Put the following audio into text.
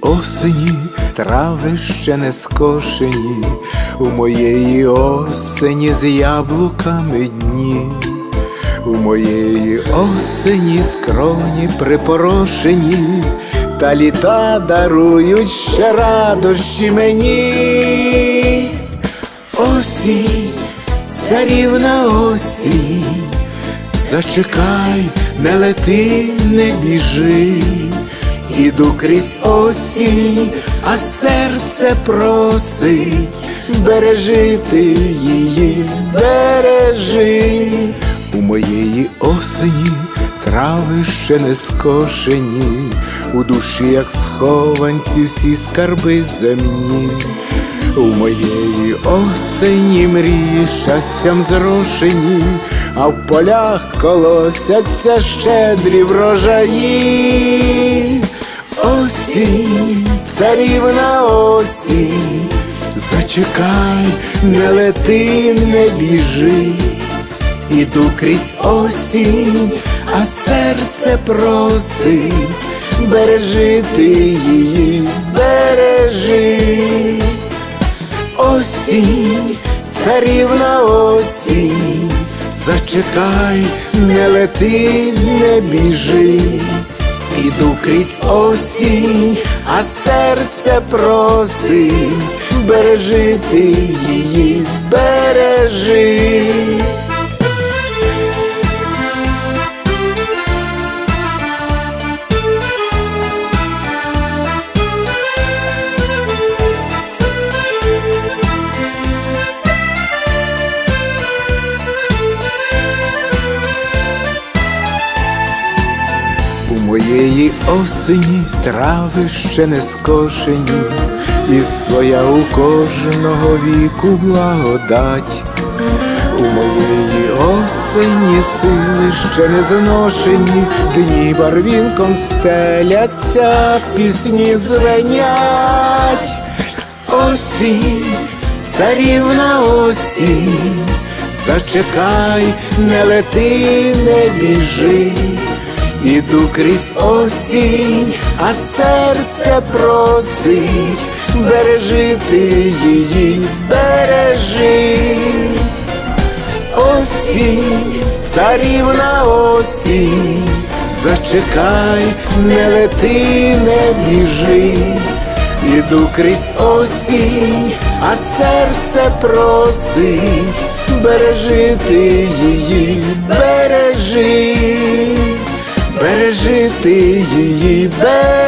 осені трави ще не скошені, у моєї осені з яблуками дні, у моєї осені скроні припорошені, та літа дарують ще радощі мені. Осінь, царівна осінь, зачекай, не лети, не біжи, іду крізь осінь, а серце просить, бережити її, бережи. У моєї осені трави ще не скошені, у душі, як схованці, всі скарби земні. У моєї осені мрії щастям зрошені, а в полях колосяться щедрі врожаї. Осінь, царівна осінь, зачекай, не лети, не біжи. Іду крізь осінь, а серце просить, бережи ти її, бережи. Осінь, царівна осінь, зачекай, не лети, не біжи. Іду крізь осінь, а серце просить, бережити її, бережи. Моєї осені трави ще не скошені, і своя у кожного віку благодать. У моєї осені сили ще не зношені, дні барвінком стеляться, пісні звенять. Осінь, царівна осінь, зачекай, не лети, не біжи. Іду крізь осінь, а серце просить, бережи ти її, бережи. Осінь, царівна осінь, зачекай, не лети, не біжи. Іду крізь осінь, а серце просить, бережи ти її, бережи. Бережи ти її, бережи.